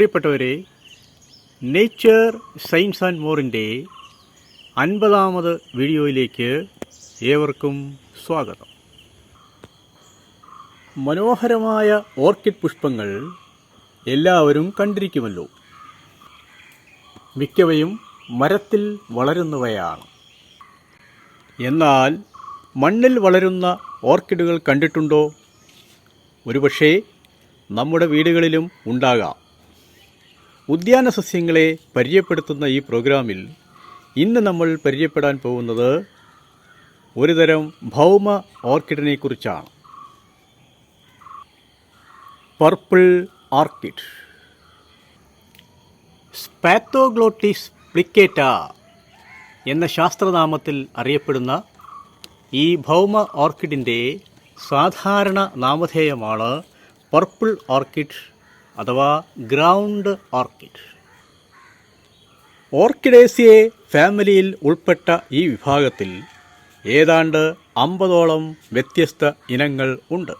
പ്രിയപ്പെട്ടവരെ nature science and മോറിന്റെ അൻപതാമത് വീഡിയോയിലേക്ക് ഏവർക്കും സ്വാഗതം. മനോഹരമായ ഓർക്കിഡ് പുഷ്പങ്ങൾ എല്ലാവരും കണ്ടിരിക്കുമല്ലോ. മിക്കവയും മരത്തിൽ വളരുന്നവയാണ്. എന്നാൽ മണ്ണിൽ വളരുന്ന ഓർക്കിഡുകൾ കണ്ടിട്ടുണ്ടോ? ഒരുപക്ഷേ നമ്മുടെ വീടുകളിലും ഉണ്ടാകാം. ഉദ്യാന സസ്യങ്ങളെ പരിചയപ്പെടുത്തുന്ന ഈ പ്രോഗ്രാമിൽ ഇന്ന് നമ്മൾ പരിചയപ്പെടാൻ പോകുന്നത് ഒരുതരം ഭൗമ ഓർക്കിഡിനെ കുറിച്ചാണ്. Purple orchid. സ്പാത്തോഗ്ലോട്ടിസ് പ്ലിക്കേറ്റ എന്ന ശാസ്ത്രനാമത്തിൽ അറിയപ്പെടുന്ന ഈ ഭൗമ ഓർക്കിഡിന്റെ സാധാരണ നാമധേയമാണ് പർപ്പിൾ ഓർക്കിഡ് അഥവാ ഗ്രൗണ്ട് ഓർക്കിഡ്. ഓർക്കിഡേസിയെ ഫാമിലിയിൽ ഉൾപ്പെട്ട ഈ വിഭാഗത്തിൽ ഏതാണ്ട് അമ്പതോളം വ്യത്യസ്ത ഇനങ്ങൾ ഉണ്ട്.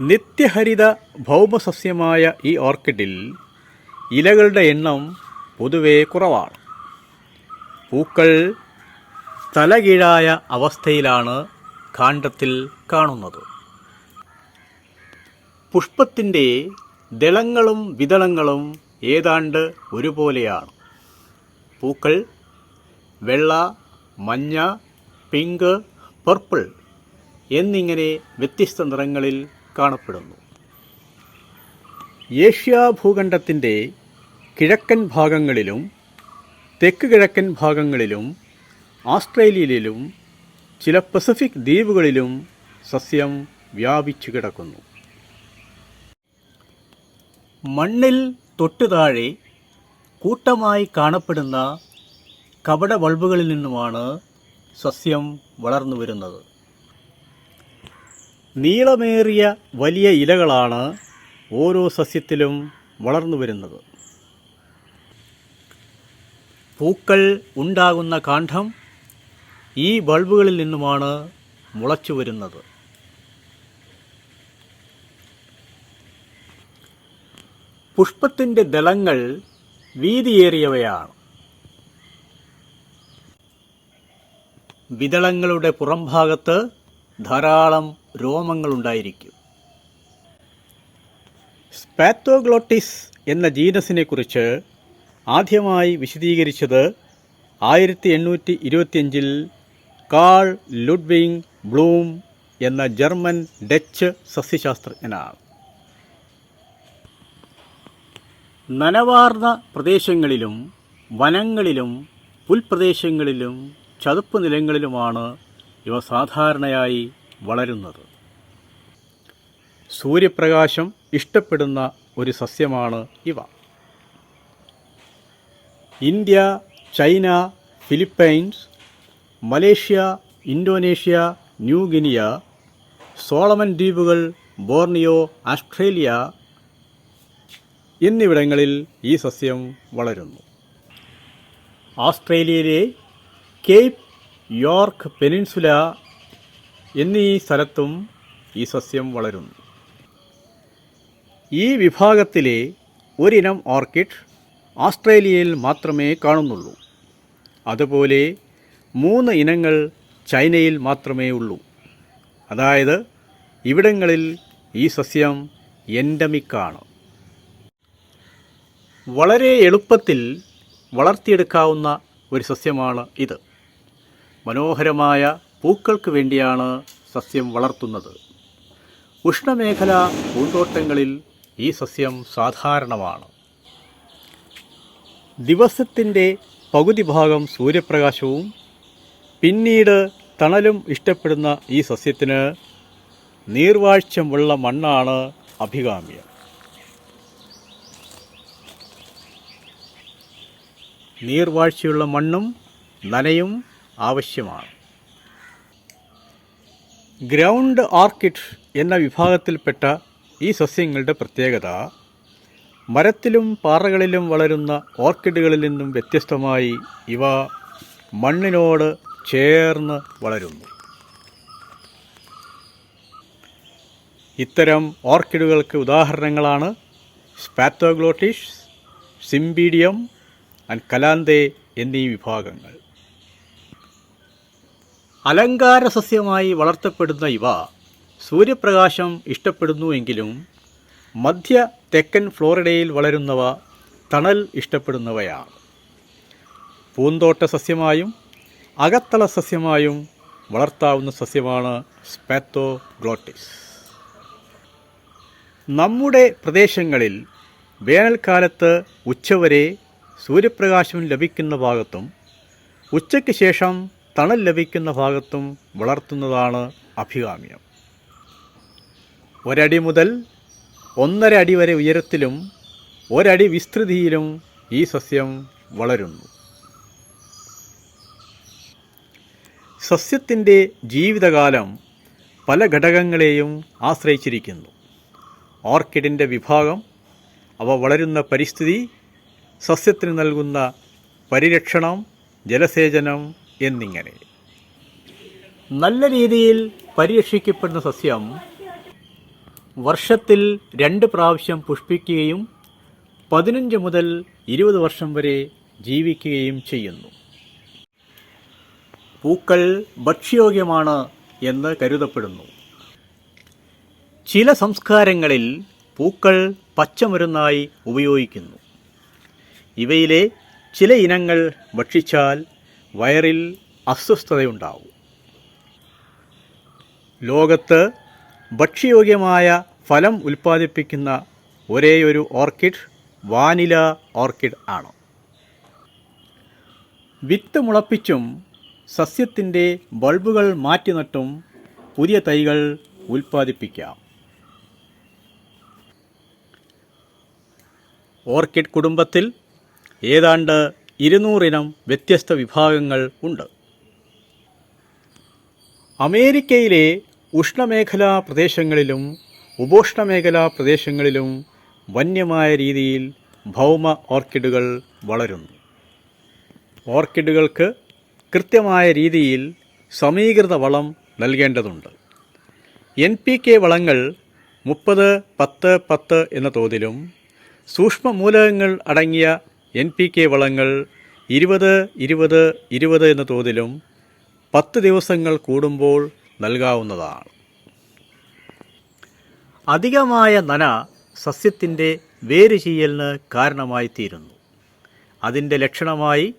നിത്യഹരിത ഭൗമസസ്യമായ ഈ ഓർക്കിഡിൽ ഇലകളുടെ എണ്ണം പൊതുവെ കുറവാണ്. പൂക്കൾ തലകീഴായ അവസ്ഥയിലാണ് കാണ്ഡത്തിൽ കാണുന്നത്. പുഷ്പത്തിന്റെ ദളങ്ങളും വിതളങ്ങളും ഏതാണ്ട് ഒരുപോലെയാണ്. പൂക്കൾ വെള്ള മഞ്ഞ പിങ്ക് പർപ്പിൾ എന്നിങ്ങനെ വ്യത്യസ്ത നിറങ്ങളിൽ കാണപ്പെടുന്നു. ഏഷ്യാ ഭൂഖണ്ഡത്തിന്റെ കിഴക്കൻ ഭാഗങ്ങളിലും തെക്ക് കിഴക്കൻ ഭാഗങ്ങളിലും ആസ്ട്രേലിയയിലും ചില പസഫിക് ദ്വീപുകളിലും സസ്യം വ്യാപിച്ചു കിടക്കുന്നു മണ്ണിൽ തൊട്ടു താഴെ കൂട്ടമായി കാണപ്പെടുന്ന കപട ബൾബുകളിൽ നിന്നുമാണ് സസ്യം വളർന്നു വരുന്നത്. നീളമേറിയ വലിയ ഇലകളാണ് ഓരോ സസ്യത്തിലും വളർന്നു വരുന്നത്. പൂക്കൾ ഉണ്ടാകുന്ന കാണ്ഡം ഈ ബൾബുകളിൽ നിന്നുമാണ് മുളച്ചു വരുന്നത്. പുഷ്പത്തിന്റെ ദളങ്ങൾ വീതിയേറിയവയാണ്. വിതളങ്ങളുടെ പുറംഭാഗത്ത് ധാരാളം രോമങ്ങളുണ്ടായിരിക്കും. സ്പാത്തോഗ്ലോട്ടിസ് എന്ന ജീനസിനെ കുറിച്ച് ആദ്യമായി വിശദീകരിച്ചത് ആയിരത്തി എണ്ണൂറ്റി ഇരുപത്തിയഞ്ചിൽ കാൾ ലുഡ്വിങ് ബ്ലൂം എന്ന ജർമ്മൻ ഡച്ച് സസ്യശാസ്ത്രജ്ഞനാണ്. നനവാർന്ന പ്രദേശങ്ങളിലും വനങ്ങളിലും പുൽപ്രദേശങ്ങളിലും ചതുപ്പ് നിലങ്ങളിലുമാണ് ഇവ സാധാരണയായി വളരുന്നത്. സൂര്യപ്രകാശം ഇഷ്ടപ്പെടുന്ന ഒരു സസ്യമാണ് ഇവ. India China Philippines Malaysia Indonesia New Guinea Solomon ദ്വീപുകൾ ബോർണിയോ ആസ്ട്രേലിയ എന്നിവിടങ്ങളിൽ ഈ സസ്യം വളരുന്നു. ഓസ്ട്രേലിയയിലെ കേപ്പ് യോർക്ക് പെനിൻസുല എന്നീ സ്ഥലത്തും ഈ സസ്യം വളരുന്നു. ഈ വിഭാഗത്തിലെ ഒരിനം ഓർക്കിഡ് ഓസ്ട്രേലിയയിൽ മാത്രമേ കാണുന്നുള്ളൂ. അതുപോലെ മൂന്ന് ഇനങ്ങൾ ചൈനയിൽ മാത്രമേ ഉള്ളൂ. അതായത് ഇവിടങ്ങളിൽ ഈ സസ്യം എൻഡമിക്കാണ് വളരെ എളുപ്പത്തിൽ വളർത്തിയെടുക്കാവുന്ന ഒരു സസ്യമാണ് ഇത്. മനോഹരമായ പൂക്കൾക്ക് വേണ്ടിയാണ് സസ്യം വളർത്തുന്നത്. ഉഷ്ണമേഖല പൂന്തോട്ടങ്ങളിൽ ഈ സസ്യം സാധാരണമാണ്. ദിവസത്തിന്റെ പകുതി ഭാഗം സൂര്യപ്രകാശവും പിന്നീട് തണലും ഇഷ്ടപ്പെടുന്ന ഈ സസ്യത്തിന് നീർവാഴ്ചമുള്ള മണ്ണാണ് അഭികാമ്യം. നീർവാഴ്ചയുള്ള മണ്ണും നനയും ആവശ്യമാണ്. ഗ്രൗണ്ട് ഓർക്കിഡ് എന്ന വിഭാഗത്തിൽപ്പെട്ട ഈ സസ്യങ്ങളുടെ പ്രത്യേകത മരത്തിലും പാറകളിലും വളരുന്ന ഓർക്കിഡുകളിൽ നിന്നും വ്യത്യസ്തമായി ഇവ മണ്ണിനോട് ചേർന്ന് വളരുന്നു. ഇത്തരം ഓർക്കിഡുകൾക്ക് ഉദാഹരണങ്ങളാണ് സ്പാത്തോഗ്ലോട്ടിഷ് സിംബീഡിയം ആൻഡ് കലാന്തേ എന്നീ വിഭാഗങ്ങൾ. അലങ്കാര സസ്യമായി വളർത്തപ്പെടുന്ന ഇവ സൂര്യപ്രകാശം ഇഷ്ടപ്പെടുന്നുവെങ്കിലും മധ്യ തെക്കൻ ഫ്ലോറിഡയിൽ വളരുന്നവ തണൽ ഇഷ്ടപ്പെടുന്നവയാണ്. പൂന്തോട്ട സസ്യമായും അകത്തള സസ്യമായും വളർത്താവുന്ന സസ്യമാണ് സ്പാത്തോ ഗ്ലോട്ടിസ് നമ്മുടെ പ്രദേശങ്ങളിൽ വേനൽക്കാലത്ത് ഉച്ചവരെ സൂര്യപ്രകാശം ലഭിക്കുന്ന ഭാഗത്തും ഉച്ചയ്ക്ക് ശേഷം തണൽ ലഭിക്കുന്ന ഭാഗത്തും വളർത്തുന്നതാണ് അഭികാമ്യം. ഒരടി മുതൽ ഒന്നര അടി വരെ ഉയരത്തിലും ഒരടി വിസ്തൃതിയിലും ഈ സസ്യം വളരുന്നു. സസ്യത്തിന്റെ ജീവിതകാലം പല ഘടകങ്ങളെയും ആശ്രയിച്ചിരിക്കുന്നു. ഓർക്കിഡിന്റെ വിഭാഗം അവ വളരുന്ന പരിസ്ഥിതി സസ്യത്തിന് നൽകുന്ന പരിരക്ഷണം ജലസേചനം എന്നിങ്ങനെ. നല്ല രീതിയിൽ പരിരക്ഷിക്കപ്പെടുന്ന സസ്യം വർഷത്തിൽ രണ്ട് പ്രാവശ്യം പുഷ്പിക്കുകയും പതിനഞ്ച് മുതൽ ഇരുപത് വർഷം വരെ ജീവിക്കുകയും ചെയ്യുന്നു. പൂക്കൾ ഭക്ഷ്യയോഗ്യമാണ് എന്ന് കരുതപ്പെടുന്നു. ചില സംസ്കാരങ്ങളിൽ പൂക്കൾ പച്ചമരുന്നായി ഉപയോഗിക്കുന്നു. ഇവയിലെ ചില ഇനങ്ങൾ ഭക്ഷിച്ചാൽ വയറിൽ അസ്വസ്ഥതയുണ്ടാവും. ലോകത്ത് ഭക്ഷ്യയോഗ്യമായ ഫലം ഉൽപ്പാദിപ്പിക്കുന്ന ഒരേയൊരു ഓർക്കിഡ് വാനില ഓർക്കിഡ് ആണ്. വിത്ത് മുളപ്പിച്ചും സസ്യത്തിന്റെ ബൾബുകൾ മാറ്റി നട്ടും പുതിയ തൈകൾ ഉൽപ്പാദിപ്പിക്കാം. ഓർക്കിഡ് കുടുംബത്തിൽ ഏതാണ്ട് ഇരുന്നൂറിനം വ്യത്യസ്ത വിഭാഗങ്ങൾ ഉണ്ട്. അമേരിക്കയിലെ ഉഷ്ണമേഖലാ പ്രദേശങ്ങളിലും ഉപോഷ്ണമേഖലാ പ്രദേശങ്ങളിലും വന്യമായ രീതിയിൽ ഭൗമ ഓർക്കിഡുകൾ വളരുന്നു. ഓർക്കിഡുകൾക്ക് കൃത്യമായ രീതിയിൽ സമീകൃത വളം നൽകേണ്ടതുണ്ട്. എൻ പി കെ വളങ്ങൾ മുപ്പത് പത്ത് പത്ത് എന്ന തോതിലും സൂക്ഷ്മ മൂലകങ്ങൾ അടങ്ങിയ എൻ പി കെ വളങ്ങൾ ഇരുപത് ഇരുപത് ഇരുപത് എന്ന തോതിലും പത്ത് ദിവസങ്ങൾ കൂടുമ്പോൾ നൽകാവുന്നതാണ്. അധികമായ നന സസ്യത്തിന്റെ വേര് ചെയ്യലിന് കാരണമായി തീരുന്നു. അതിന്റെ ലക്ഷണമായി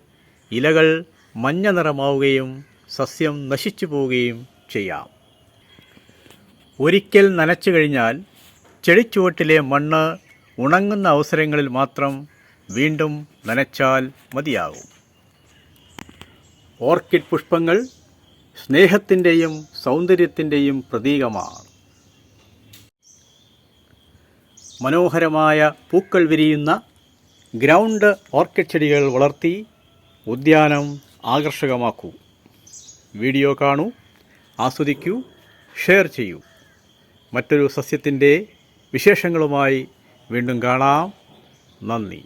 ഇലകൾ മഞ്ഞ നിറമാവുകയും സസ്യം നശിച്ചു പോവുകയും ചെയ്യാം. ഒരിക്കൽ നനച്ചു കഴിഞ്ഞാൽ ചെടിച്ചുവട്ടിലെ മണ്ണ് ഉണങ്ങുന്ന അവസരങ്ങളിൽ മാത്രം വീണ്ടും നനച്ചാൽ മതിയാകും. ഓർക്കിഡ് പുഷ്പങ്ങൾ സ്നേഹത്തിന്റെയും സൗന്ദര്യത്തിന്റെയും പ്രതീകമാണ്. മനോഹരമായ പൂക്കൾ വിരിയുന്ന ഗ്രൗണ്ട് ഓർക്കിഡ് ചെടികൾ വളർത്തി ഉദ്യാനം ആകർഷകമാക്കൂ. വീഡിയോ കാണൂ ആസ്വദിക്കൂ ഷെയർ ചെയ്യൂ. മറ്റൊരു സസ്യത്തിന്റെ വിശേഷങ്ങളുമായി വീണ്ടും കാണാം. നന്ദി.